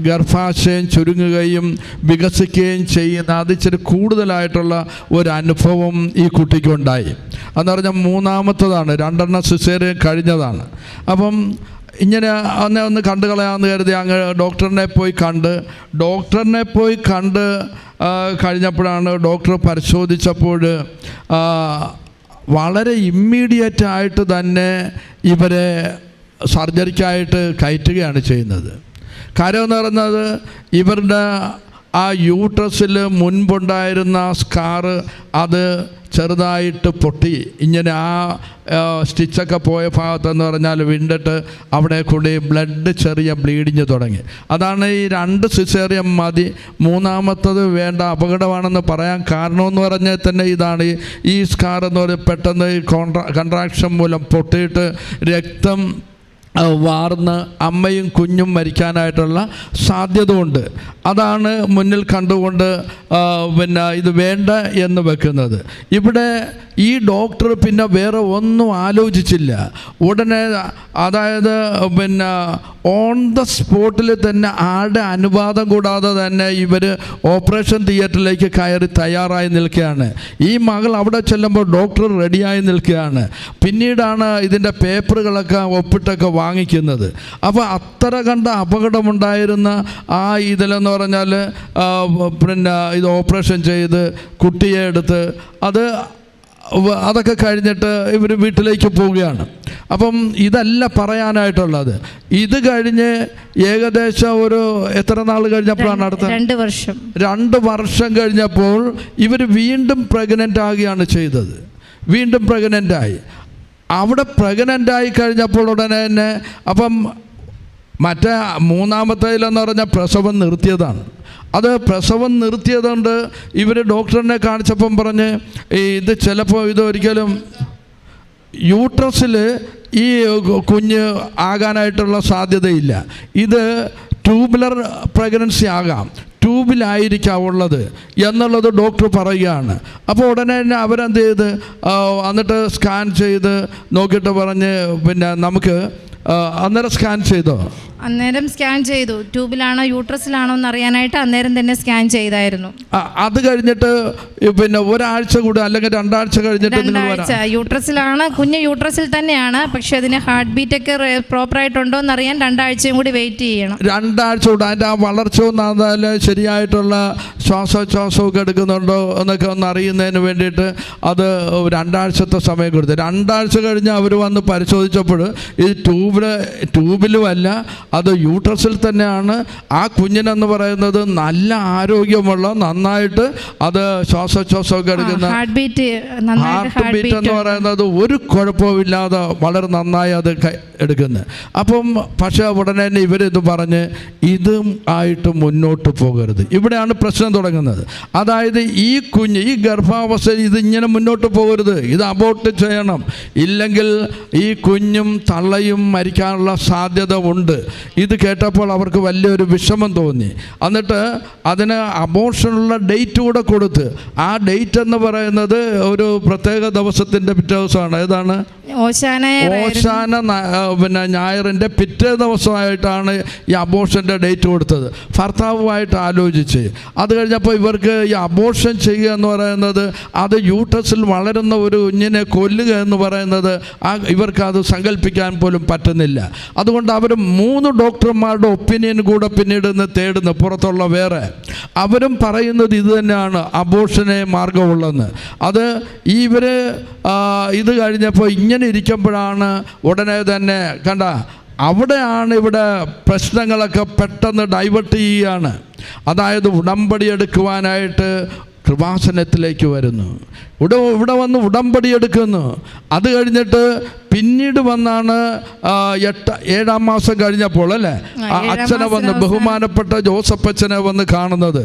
ഗർഭാശയം ചുരുങ്ങുകയും വികസിക്കുകയും ചെയ്യുന്ന അത് ഇച്ചിരി കൂടുതലായിട്ടുള്ള ഒരു അനുഭവം ഈ കുട്ടിക്കുണ്ടായി എന്ന് പറഞ്ഞാൽ മൂന്നാമത്തതാണ് രണ്ടെണ്ണം സിസേറിയൻ കഴിഞ്ഞതാണ്. അപ്പം ഇങ്ങനെ അന്നെ ഒന്ന് കണ്ടു കളയാമെന്ന് കരുതി അങ്ങ് ഡോക്ടറിനെ പോയി കണ്ട്. ഡോക്ടറിനെ പോയി കണ്ട് കഴിഞ്ഞപ്പോഴാണ് ഡോക്ടർ പരിശോധിച്ചപ്പോൾ വളരെ ഇമ്മീഡിയറ്റ് ആയിട്ട് തന്നെ ഇവരെ സർജറിക്കായിട്ട് കയറ്റുകയാണ് ചെയ്യുന്നത്. കാര്യമെന്ന് പറയുന്നത് ഇവരുടെ ആ യൂട്രസിൽ മുൻപുണ്ടായിരുന്ന സ്കാറ് അത് ചെറുതായിട്ട് പൊട്ടി. ഇങ്ങനെ ആ സ്റ്റിച്ചൊക്കെ പോയ ഭാഗത്തെന്ന് പറഞ്ഞാൽ വിണ്ടിട്ട് അവിടെ കൂടി ബ്ലഡ് ചെറിയ ബ്ലീഡിങ് തുടങ്ങി. അതാണ് ഈ രണ്ട് സിസേറിയം മതി. മൂന്നാമത്തത് വേണ്ട അപകടമാണെന്ന് പറയാൻ കാരണമെന്ന് പറഞ്ഞാൽ തന്നെ ഇതാണ്. ഈ- സ്കാർ എന്ന് പറയുന്നത് പെട്ടെന്ന് കോൺട്രാ കൺട്രാക്ഷൻ മൂലം പൊട്ടിയിട്ട് രക്തം വാർന്ന് അമ്മയും കുഞ്ഞും മരിക്കാനായിട്ടുള്ള സാധ്യത ഉണ്ട് അതാണ് മുന്നിൽ കണ്ടുകൊണ്ട് പിന്നെ ഇത് വേണ്ട എന്ന് വെക്കുന്നത്. ഇവിടെ ഈ ഡോക്ടർ പിന്നെ വേറെ ഒന്നും ആലോചിച്ചില്ല. ഉടനെ അതായത് പിന്നെ ഓൺ ദ സ്പോട്ടിൽ തന്നെ ആളുടെ അനുവാദം കൂടാതെ തന്നെ ഇവർ ഓപ്പറേഷൻ തിയേറ്ററിലേക്ക് കയറി തയ്യാറായി നിൽക്കുകയാണ്. ഈ മകൾ അവിടെ ചെല്ലുമ്പോൾ ഡോക്ടർ റെഡിയായി നിൽക്കുകയാണ്. പിന്നീടാണ് ഇതിന്റെ പേപ്പറുകളൊക്കെ ഒപ്പിട്ടൊക്കെ വാങ്ങിക്കുന്നത്. അപ്പോൾ അത്ര കണ്ട അപകടമുണ്ടായിരുന്ന ആ ഇതിലെന്ന് പറഞ്ഞാൽ പിന്നെ ഇത് ഓപ്പറേഷൻ ചെയ്ത് കുട്ടിയെ എടുത്ത് അത് അതൊക്കെ കഴിഞ്ഞിട്ട് ഇവർ വീട്ടിലേക്ക് പോവുകയാണ്. അപ്പം ഇതല്ല പറയാനായിട്ടുള്ളത്. ഇത് കഴിഞ്ഞ് ഏകദേശം ഒരു എത്ര നാൾ കഴിഞ്ഞപ്പോഴാണ് അടുത്ത രണ്ട് വർഷം. രണ്ട് വർഷം കഴിഞ്ഞപ്പോൾ ഇവർ വീണ്ടും പ്രഗ്നന്റ് ആകുകയാണ് ചെയ്തത്. വീണ്ടും പ്രഗ്നന്റ് ആയി. അവിടെ പ്രഗ്നന്റ് ആയി കഴിഞ്ഞപ്പോൾ ഉടനെ തന്നെ അപ്പം മറ്റേ മൂന്നാമത്തേലെന്ന് പറഞ്ഞാൽ പ്രസവം നിർത്തിയതാണ്. അത് പ്രസവം നിർത്തിയതുകൊണ്ട് ഇവർ ഡോക്ടറിനെ കാണിച്ചപ്പം പറഞ്ഞ് ഇത് ചിലപ്പോൾ ഇത് ഒരിക്കലും യൂട്രസിൽ ഈ കുഞ്ഞ് ആകാനായിട്ടുള്ള സാധ്യതയില്ല. ഇത് ട്യൂബുലർ പ്രഗ്നൻസി ആകാം. ട്യൂബിലായിരിക്കാം ഉള്ളത് എന്നുള്ളത് ഡോക്ടർ പറയുകയാണ്. അപ്പോൾ ഉടനെ തന്നെ അവരെന്ത് ചെയ്ത് എന്നിട്ട് സ്കാൻ ചെയ്ത് നോക്കിയിട്ട് പറഞ്ഞ് പിന്നെ നമുക്ക് അന്നേരം സ്കാൻ ചെയ്തോ? അന്നേരം സ്കാൻ ചെയ്തു. ട്യൂബിലാണോ യൂട്രസിലാണോ എന്ന് അറിയാനായിട്ട് അന്നേരം തന്നെ സ്കാൻ ചെയ്തായിരുന്നു. അത് കഴിഞ്ഞിട്ട് പിന്നെ ഒരാഴ്ച കൂടെ അല്ലെങ്കിൽ രണ്ടാഴ്ച കഴിഞ്ഞിട്ട് രണ്ടാഴ്ച. യൂട്രസിലാണ് കുഞ്ഞ് യൂട്രസിൽ തന്നെയാണ്. പക്ഷെ അതിന് ഹാർട്ട് ബീറ്റ് ഒക്കെ പ്രോപ്പർ ആയിട്ടുണ്ടോ എന്ന് അറിയാൻ രണ്ടാഴ്ചയും കൂടി വെയിറ്റ് ചെയ്യണം. രണ്ടാഴ്ച കൂടെ. അതിന്റെ ആ വളർച്ച ഒന്നാൽ ശരിയായിട്ടുള്ള ശ്വാസോച്ഛ്വാസമൊക്കെ എടുക്കുന്നുണ്ടോ എന്നൊക്കെ ഒന്ന് അറിയുന്നതിന് വേണ്ടിയിട്ട് അത് രണ്ടാഴ്ചത്തെ സമയം കൊടുത്തു. രണ്ടാഴ്ച കഴിഞ്ഞ് അവർ വന്ന് പരിശോധിച്ചപ്പോൾ ഈ ട്യൂബിൽ ട്യൂബിലുമല്ല അത് യൂട്രസിൽ തന്നെയാണ്. ആ കുഞ്ഞിനെന്ന് പറയുന്നത് നല്ല ആരോഗ്യമുള്ള നന്നായിട്ട് അത് ശ്വാസോച്ഛ്വാസമൊക്കെ എടുക്കുന്ന ഹാർട്ട് ബീറ്റ് എന്ന് പറയുന്നത് ഒരു കുഴപ്പമില്ലാതെ വളരെ നന്നായി അത് എടുക്കുന്നത് അപ്പം പക്ഷേ ഉടനെ തന്നെ ഇവരിത് പറഞ്ഞ് ഇതും ആയിട്ട് മുന്നോട്ട് പോകരുത്. ഇവിടെയാണ് പ്രശ്നം തുടങ്ങുന്നത്. അതായത് ഈ കുഞ്ഞ് ഈ ഗർഭാവസ്ഥയിൽ ഇത് ഇങ്ങനെ മുന്നോട്ട് പോകരുത്. ഇത് അബോട്ട് ചെയ്യണം. ഇല്ലെങ്കിൽ ഈ കുഞ്ഞും തള്ളയും മരിക്കാനുള്ള സാധ്യത ഉണ്ട് ഇത് കേട്ടപ്പോൾ അവർക്ക് വലിയൊരു വിഷമം തോന്നി. എന്നിട്ട് അതിന് അബോഷനുള്ള ഡേറ്റ് കൂടെ കൊടുത്ത്. ആ ഡേറ്റ് എന്ന് പറയുന്നത് ഒരു പ്രത്യേക ദിവസത്തിന്റെ പിറ്റേ ദിവസമാണ്. ഏതാണ്? ഓശാന പിന്നെ ഞായറിന്റെ പിറ്റേ ദിവസമായിട്ടാണ് ഈ അബോഷന്റെ ഡേറ്റ് കൊടുത്തത്. ഭർത്താവുമായിട്ട് ആലോചിച്ച്. അത് കഴിഞ്ഞപ്പോൾ ഇവർക്ക് ഈ അബോഷൻ ചെയ്യുക എന്ന് പറയുന്നത് അത് യൂട്ടസിൽ വളരുന്ന ഒരു കുഞ്ഞിനെ കൊല്ലുക എന്ന് പറയുന്നത് ആ ഇവർക്ക് അത് സങ്കല്പിക്കാൻ പോലും പറ്റുന്നില്ല അതുകൊണ്ട് അവർ മൂന്ന് ഡോക്ടർമാരുടെ ഒപ്പീനിയൻ കൂടെ പിന്നീട് ഇന്ന് തേടുന്ന. പുറത്തുള്ള വേറെ. അവരും പറയുന്നത് ഇത് തന്നെയാണ്. അബോഷനെ മാർഗമുള്ളതെന്ന്. അത് ഇവർ ഇത് കഴിഞ്ഞപ്പോൾ ഇങ്ങനെ ഇരിക്കുമ്പോഴാണ് ഉടനെ തന്നെ കണ്ട അവിടെയാണ് ഇവിടെ പ്രശ്നങ്ങളൊക്കെ പെട്ടെന്ന് ഡൈവേർട്ട് ചെയ്യുകയാണ്. അതായത് ഉടമ്പടി എടുക്കുവാനായിട്ട് കൃപാസനത്തിലേക്ക് വരുന്നു. ഇവിടെ ഇവിടെ വന്ന് ഉടമ്പടി എടുക്കുന്നു. അത് കഴിഞ്ഞിട്ട് പിന്നീട് വന്നാണ് എട്ട ഏഴാം മാസം കഴിഞ്ഞപ്പോൾ അല്ലേ? അച്ഛനെ വന്ന് ബഹുമാനപ്പെട്ട ജോസഫ് അച്ഛനെ വന്ന് കാണുന്നത്.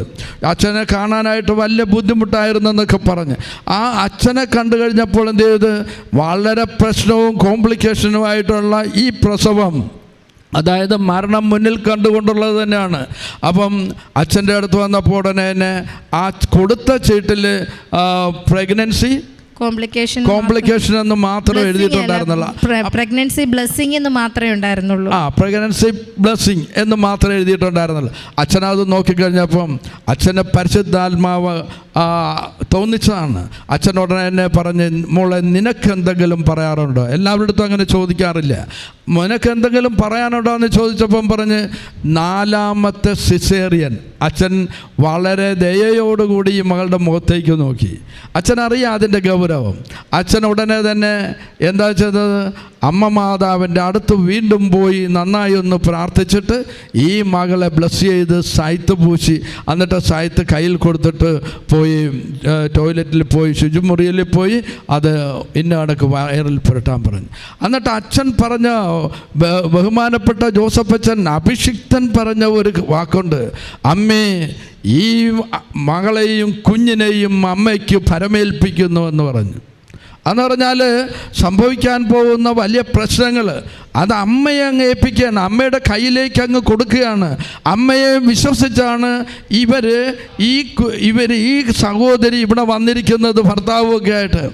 അച്ഛനെ കാണാനായിട്ട് വലിയ ബുദ്ധിമുട്ടായിരുന്നു എന്നൊക്കെ പറഞ്ഞ്. ആ അച്ഛനെ കണ്ടു കഴിഞ്ഞപ്പോൾ എന്ത് ചെയ്ത്? വളരെ പ്രശ്നവും കോംപ്ലിക്കേഷനുമായിട്ടുള്ള ഈ പ്രസവം അതായത് മരണം മുന്നിൽ കണ്ടുകൊണ്ടുള്ളത് തന്നെയാണ്. അപ്പം അച്ഛന്റെ അടുത്ത് വന്നപ്പോൾ ഉടനെ തന്നെ ആ കൊടുത്ത ചീട്ടിൽ പ്രഗ്നൻസി കോംപ്ലിക്കേഷൻ കോംപ്ലിക്കേഷൻ എന്ന് മാത്രം എഴുതിയിട്ടുണ്ടായിരുന്നില്ല. പ്രഗ്നൻസി ബ്ലെസ്സിങ് എന്ന് മാത്രമേ ഉണ്ടായിരുന്നുള്ളൂ. ആ പ്രഗ്നൻസി ബ്ലെസ്സിങ് എന്ന് മാത്രമേ എഴുതിയിട്ടുണ്ടായിരുന്നുള്ളൂ. അച്ഛനത് നോക്കിക്കഴിഞ്ഞപ്പം അച്ഛന്റെ പരിശുദ്ധാത്മാവ് തോന്നിച്ചതാണ്. അച്ഛൻ എന്നെ പറഞ്ഞ് മോളെ നിനക്ക് എന്തെങ്കിലും പറയാറുണ്ടോ? എല്ലാവരുടെ അങ്ങനെ ചോദിക്കാറില്ല. നിനക്ക് എന്തെങ്കിലും പറയാനുണ്ടോ? എന്ന് ചോദിച്ചപ്പം പറഞ്ഞ് നാലാമത്തെ സിസേറിയൻ. അച്ഛൻ വളരെ ദയയോടുകൂടി ഈ മകളുടെ മുഖത്തേക്ക് നോക്കി. അച്ഛൻ അറിയാം അതിന്റെ ഗൗരവം. അച്ഛൻ ഉടനെ തന്നെ എന്താ ചെയ്തത്? അമ്മ മാതാവിന്റെ അടുത്ത് വീണ്ടും പോയി നന്നായി ഒന്ന് പ്രാർത്ഥിച്ചിട്ട് ഈ മകളെ ബ്ലസ് ചെയ്ത് സായിത്ത് പൂശി. എന്നിട്ട് സായിത്ത് കയ്യിൽ കൊടുത്തിട്ട് പോയി. ഏഹ്, ടോയ്ലറ്റിൽ പോയി ശുചിമുറിയിൽ പോയി അത് ഇന്ന കണക്ക് വയറിൽ പുരട്ടാൻ പറഞ്ഞു. എന്നിട്ട് അച്ഛൻ പറഞ്ഞ ബഹുമാനപ്പെട്ട ജോസഫ് അച്ഛൻ അഭിഷിക്തൻ പറഞ്ഞ ഒരു വാക്കുണ്ട്. അമ്മേ ഈ മകളെയും കുഞ്ഞിനെയും അമ്മയ്ക്ക് പരമേൽപ്പിക്കുന്നു എന്ന് പറഞ്ഞു. എന്ന് പറഞ്ഞാൽ സംഭവിക്കാൻ പോകുന്ന വലിയ പ്രശ്നങ്ങൾ അത് അമ്മയെ അങ്ങ് ഏൽപ്പിക്കുകയാണ്. അമ്മയുടെ കയ്യിലേക്ക് അങ്ങ് കൊടുക്കുകയാണ്. അമ്മയെ വിശ്വസിച്ചാണ് ഇവർ ഈ ഇവർ ഈ സഹോദരി ഇവിടെ വന്നിരിക്കുന്നത് ഭർത്താവും ഒക്കെ ആയിട്ട്.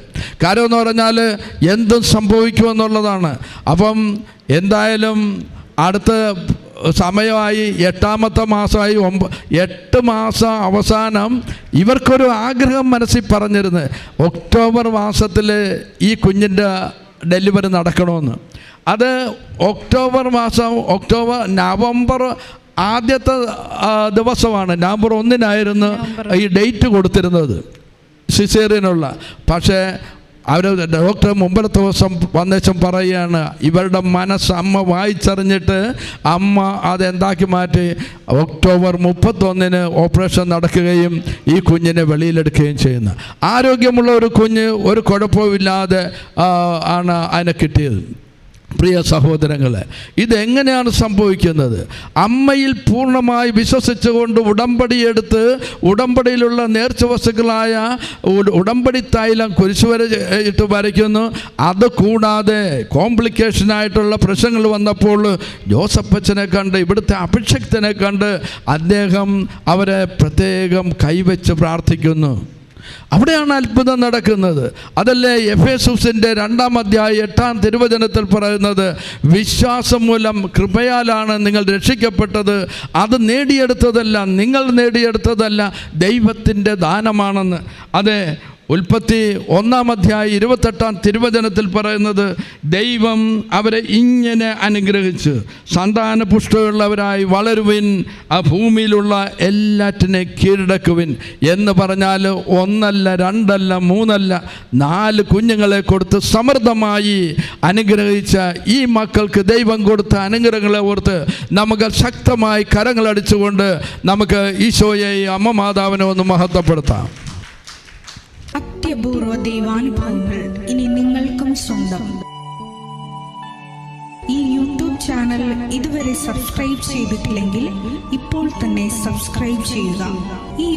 കാര്യം എന്ന് പറഞ്ഞാൽ എന്തും സംഭവിക്കുമെന്നുള്ളതാണ്. അപ്പം എന്തായാലും അടുത്ത സമയമായി എട്ടാമത്തെ മാസമായി ഒമ്പ എട്ട് മാസം അവസാനം ഇവർക്കൊരു ആഗ്രഹം മനസ്സിൽ പറഞ്ഞിരുന്നു ഒക്ടോബർ മാസത്തിൽ ഈ കുഞ്ഞിന്റെ ഡെലിവറി നടക്കണമെന്ന് അത് ഒക്ടോബർ മാസം ഒക്ടോബർ നവംബർ ആദ്യത്തെ ദിവസമാണ്. നവംബർ ഒന്നിനായിരുന്നു ഈ ഡേറ്റ് കൊടുത്തിരുന്നത് സിസേറിയനുള്ള. പക്ഷേ അവർ ഡോക്ടർ മുമ്പത്തെ ദിവസം വന്നേശം പറയുകയാണ് ഇവരുടെ മനസ്സ് അമ്മ വായിച്ചറിഞ്ഞിട്ട് അമ്മ അതെന്താക്കി മാറ്റി? ഒക്ടോബർ മുപ്പത്തൊന്നിന് ഓപ്പറേഷൻ നടക്കുകയും ഈ കുഞ്ഞിനെ വെളിയിലെടുക്കുകയും ചെയ്യുന്നു. ആരോഗ്യമുള്ള ഒരു കുഞ്ഞ് ഒരു കുഴപ്പമില്ലാതെ ആണ് അതിനെ കിട്ടിയത്. പ്രിയ സഹോദരങ്ങളെ ഇതെങ്ങനെയാണ് സംഭവിക്കുന്നത്? അമ്മയിൽ പൂർണമായി വിശ്വസിച്ചുകൊണ്ട് ഉടമ്പടിയെടുത്ത് ഉടമ്പടിയിലുള്ള നേർച്ച വസ്തുക്കളായ ഉടമ്പടി തൈലം കുരിശുവര ഇട്ട് വരയ്ക്കുന്നു. അത് കൂടാതെ കോംപ്ലിക്കേഷനായിട്ടുള്ള പ്രശ്നങ്ങൾ വന്നപ്പോൾ ജോസഫച്ചനെ കണ്ട് ഇവിടുത്തെ അഭിഷക്തനെ കണ്ട് അദ്ദേഹം അവരെ പ്രത്യേകം കൈവച്ച് പ്രാർത്ഥിക്കുന്നു. അവിടെയാണ് അത്ഭുതം നടക്കുന്നത്. അതല്ലേ എഫ് എസുസിന്റെ രണ്ടാം അധ്യായ എട്ടാം തിരുവചനത്തിൽ പറയുന്നത് വിശ്വാസം മൂലം കൃപയാലാണ് നിങ്ങൾ രക്ഷിക്കപ്പെട്ടത്. അത് നേടിയെടുത്തതല്ല നിങ്ങൾ നേടിയെടുത്തതല്ല ദൈവത്തിന്റെ ദാനമാണെന്ന്. അതെ ഉൽപ്പത്തി ഒന്നാം അധ്യായ ഇരുപത്തെട്ടാം തിരുവചനത്തിൽ പറയുന്നത് ദൈവം അവരെ ഇങ്ങനെ അനുഗ്രഹിച്ച് സന്താന പുഷ്ടമുള്ളവരായി വളരുവിൻ ആ ഭൂമിയിലുള്ള എല്ലാറ്റിനെ കീഴടക്കുവിൻ എന്ന് പറഞ്ഞാൽ ഒന്നല്ല രണ്ടല്ല മൂന്നല്ല നാല് കുഞ്ഞുങ്ങളെ കൊടുത്ത് സമൃദ്ധമായി അനുഗ്രഹിച്ച ഈ മക്കൾക്ക് ദൈവം കൊടുത്ത അനുഗ്രഹങ്ങളെ ഓർത്ത് നമുക്ക് ശക്തമായി കരങ്ങളടിച്ചുകൊണ്ട് നമുക്ക് ഈശോയെ അമ്മ മാതാവിനെ ഒന്ന് മഹത്വപ്പെടുത്താം. അത്യപൂർവ ദൈവാനുഭവങ്ങൾ ഇനി നിങ്ങൾക്കും സ്വന്തം. ഈ യൂട്യൂബ് ചാനൽ ഇതുവരെ സബ്സ്ക്രൈബ് ചെയ്തിട്ടില്ലെങ്കിൽ ഇപ്പോൾ തന്നെ സബ്സ്ക്രൈബ് ചെയ്യുക. ഈ